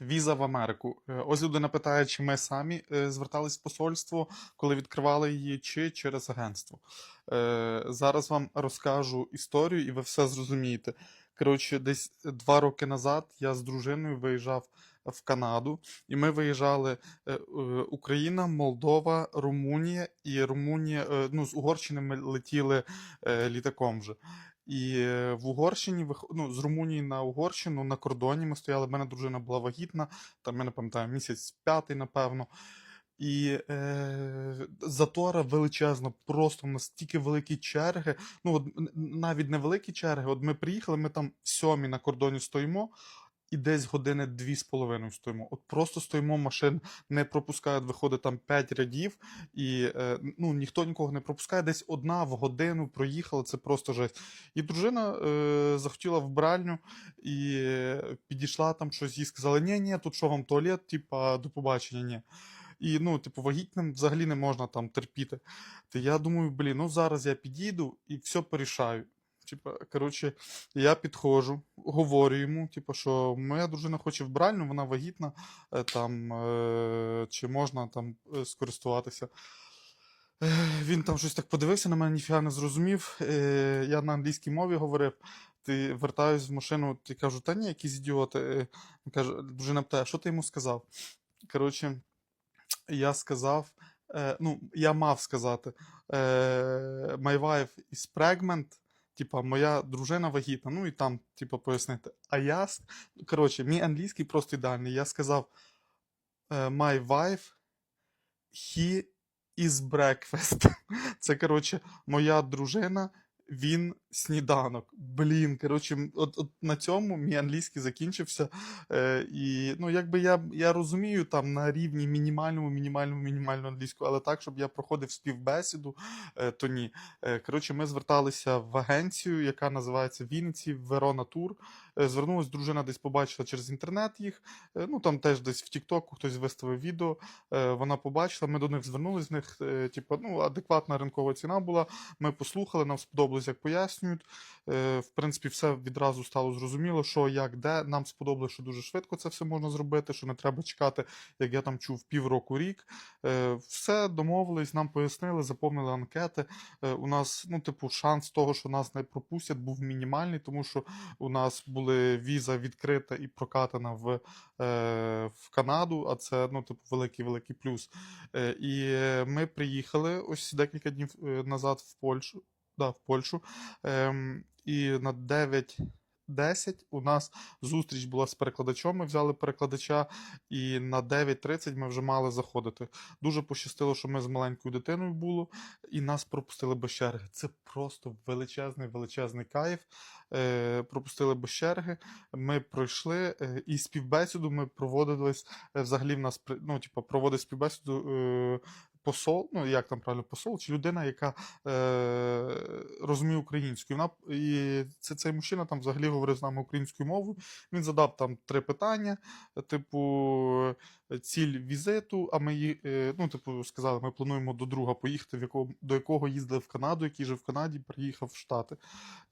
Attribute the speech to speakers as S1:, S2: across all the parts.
S1: Віза в Америку. Е, Ось людина питає, чи ми самі е, звертались в посольство, коли відкривали її, чи через агентство. Е, Зараз вам розкажу історію, і ви все зрозумієте. Коротше, десь два роки назад я з дружиною виїжджав в Канаду, і ми виїжджали Україна, Молдова, Румунія, і Румунія, ну, з Угорщини ми летіли літаком вже. І е, в Угорщині, ну, з Румунії на Угорщину на кордоні ми стояли. В мене дружина була вагітна, там я не пам'ятаю, місяць п'ятий, напевно. І е, затора величезна, просто настільки великі черги. Ну, от, навіть не великі черги. От ми приїхали, ми там сьомі на кордоні стоїмо, і десь години дві з половиною стоїмо. От просто стоїмо, машин не пропускають, виходить там п'ять рядів, і е, ну, ніхто нікого не пропускає. Десь одна в годину проїхала, це просто жесть. І дружина е, захотіла в бральню і е, підійшла там щось, їй сказали, ні, ні, тут що вам туалет, типа, до побачення, ні. І ну, типу, вагітним взагалі не можна там терпіти. То я думаю, блін, ну зараз я підійду і все порішаю. Типа, коротше, я підходжу, говорю йому, типу, що моя дружина хоче в бральню, вона вагітна, е, там, е, чи можна там е, скористуватися. Е, Він там щось так подивився на мене, ніфіга не зрозумів. Я на англійській мові говорив. Ти вертаюсь в машину, ти кажу, та ні, якісь ідіоти. Каже, дружина питає, що ти йому сказав? Коротше, я сказав, ну, я мав сказати, my wife is pregnant, типа, моя дружина вагітна, ну і там, типа, пояснити. А я, коротше, мій англійський просто ідеальний. Я сказав, е, my wife, he is breakfast. Це, коротше, моя дружина, він сніданок. Блін, коротше, от, от на цьому мій англійський закінчився. Е, і ну, якби я, я розумію там на рівні мінімальному, мінімальному, мінімальному англійську, але так, щоб я проходив співбесіду, е, то ні. Е, коротше, ми зверталися в агенцію, яка називається Вінниці Верона Тур. Е, звернулась дружина, десь побачила через інтернет їх. Е, ну там теж десь в Тіктоку хтось виставив відео. Е, вона побачила, ми до них звернулись, з них, типу, ну, адекватна ринкова ціна була. Ми послухали, нам сподобалось, як пояснюють. В принципі, все відразу стало зрозуміло, що як де. Нам сподобалося, що дуже швидко це все можна зробити, що не треба чекати, як я там чув, півроку рік. Все домовились, нам пояснили, заповнили анкети. У нас, ну, типу, шанс того, що нас не пропустять, був мінімальний, тому що у нас були віза відкрита і прокатана в, е, в Канаду, а це, ну, типу, великий великий плюс. Е, І ми приїхали ось декілька днів е, назад в Польщу. Да, в Польщу. Ем, і на 9.10 у нас зустріч була з перекладачом. Ми взяли перекладача, і на 9.30 ми вже мали заходити. Дуже пощастило, що ми з маленькою дитиною були, і нас пропустили без черги. Це просто величезний, величезний кайф. Е, пропустили без черги. Ми пройшли е, і співбесіду ми проводились. е, Взагалі в нас ну, типу, проводить співбесіду. Е, Посол, ну як там правильно, посол, чи людина, яка е, розуміє українську. Вона, і це, цей мужчина там взагалі говорив з нами українською мовою. Він задав там три питання, типу, ціль візиту, а ми е, ну, типу, сказали, ми плануємо до друга поїхати, в якого, до якого їздили в Канаду, який жив в Канаді, приїхав в Штати.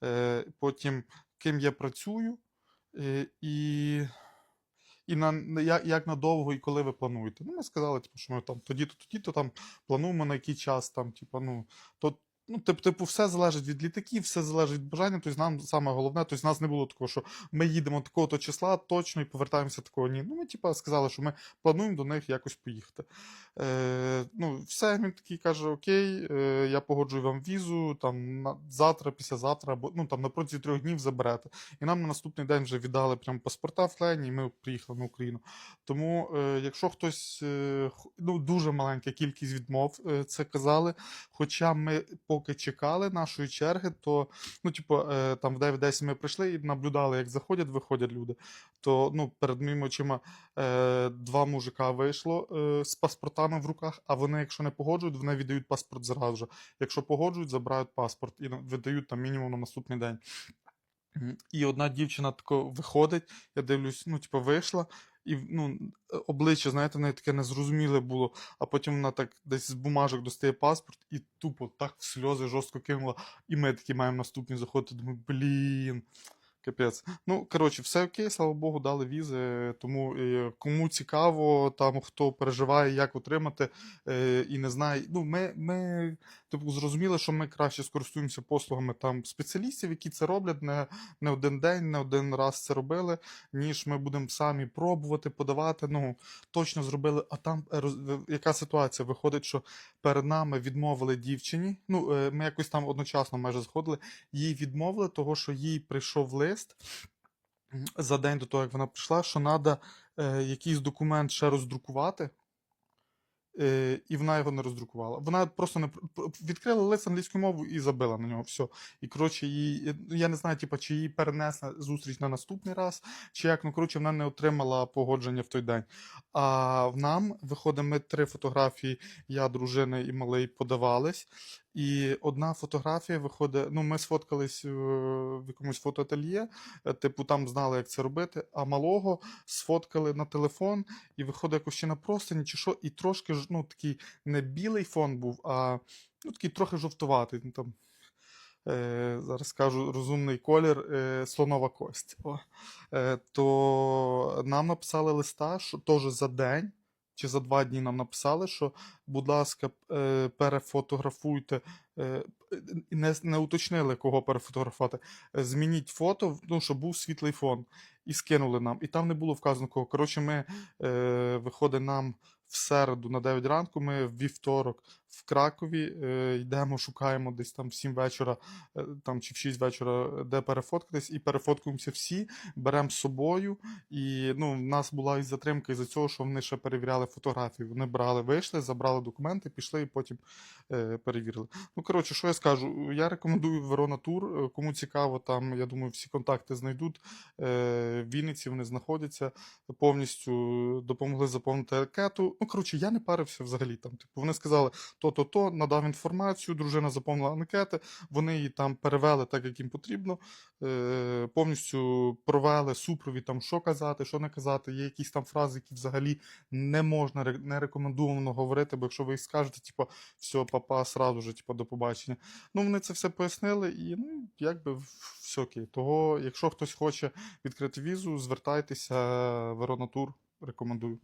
S1: Е, потім, ким я працюю, е, і. І на як, як надовго і коли ви плануєте? Ну, ми сказали, типу, що ми там тоді-то, тоді-то там плануємо на який час, там, типу, ну, то, ну, тип, типу, все залежить від літаків, все залежить від бажання. Тобто нам саме головне, тобто нас не було такого, що ми їдемо такого-то числа точно і повертаємося такого. Ні. Ну, ми, типу, сказали, що ми плануємо до них якось поїхати. Е, ну, все, він такий каже: Окей, е, я погоджую вам візу, там на завтра, післязавтра, або ну там на протязі трьох днів заберете. І нам на наступний день вже віддали прям паспорта в Лені, і ми приїхали на Україну. Тому, е, якщо хтось, е, ну дуже маленька кількість відмов е, це казали. Хоча ми поки чекали нашої черги, то ну, типу, е, там в 9-10 ми прийшли і наблюдали, як заходять, виходять люди. То ну, перед моїми очима е, два мужика вийшло е, з паспортами в руках, а вони, якщо не погоджують, вони віддають паспорт зразу. же. Якщо погоджують, забирають паспорт і видають там мінімум на наступний день. І одна дівчина тако виходить, я дивлюсь, ну, типу, вийшла, і ну, е, обличчя, знаєте, в таке незрозуміле було, а потім вона так десь з бумажок достає паспорт і тупо так в сльози жорстко кинула. І ми такі маємо наступні заходити. Думаю, блін. Капець. Ну, коротше, все окей, слава Богу, дали візи. Тому е, кому цікаво, там хто переживає, як отримати е, і не знає. Ну, ми, ми типу, зрозуміли, що ми краще скористуємося послугами там спеціалістів, які це роблять не, не один день, не один раз це робили, ніж ми будемо самі пробувати, подавати. Ну, точно зробили. А там е, роз- яка ситуація? Виходить, що перед нами відмовили дівчині. Ну, ми якось там одночасно майже зходили. Їй відмовили, того, що їй прийшов лист м, за день до того, як вона прийшла, що треба е, якийсь документ ще роздрукувати. Е, і вона його не роздрукувала. Вона просто не відкрила лист англійською мовою і забила на нього. Все. І коротше, її, ну, я не знаю, типу, чи її перенесла зустріч на наступний раз, чи як. Ну, коротше, вона не отримала погодження в той день. А в нам виходить, ми три фотографії, я, дружина і малий подавались. І одна фотографія виходить. Ну, ми сфоткались е, в якомусь фотоательє, е, типу, там знали, як це робити, а малого сфоткали на телефон, і виходить якось ще на простині, чи що, і трошки ну, такий не білий фон був, а ну, такий трохи жовтуватий. Ну, там, е, зараз скажу розумний колір, е, слонова кость. О. Е, то нам написали листа, що теж за день. Чи за два дні нам написали, що, будь ласка, е, перефотографуйте, е, не, не уточнили, кого перефотографувати. Е, Змініть фото, ну, щоб був світлий фон. І скинули нам. І там не було вказано кого. Коротше, ми виходить нам в середу на 9 ранку. Ми в вівторок в Кракові е, йдемо, шукаємо десь там в 7 вечора, е, там чи в 6 вечора, де перефоткатись, і перефоткуємося всі, беремо з собою. І ну, в нас була і затримка із-за цього, що вони ще перевіряли фотографії. Вони брали, вийшли, забрали документи, пішли і потім е, перевірили. Ну, коротше, що я скажу? Я рекомендую Верона Тур. Е, Кому цікаво, там, я думаю, всі контакти знайдуть. Е, В Вінниці вони знаходяться, повністю допомогли заповнити анкету. Ну, коротше, я не парився взагалі. Там, типу, вони сказали, то-то-то, надав інформацію, дружина заповнила анкети, вони її там перевели так, як їм потрібно. Е, Повністю провели супровід, там, що казати, що не казати. Є якісь там фрази, які взагалі не можна, не рекомендовано говорити, бо якщо ви їх скажете, типу, все, папа, сразу же, типу, до побачення. Ну, вони це все пояснили, і ну, якби все окей. Того, якщо хтось хоче відкрити візу, звертайтеся, Веронатур, рекомендую.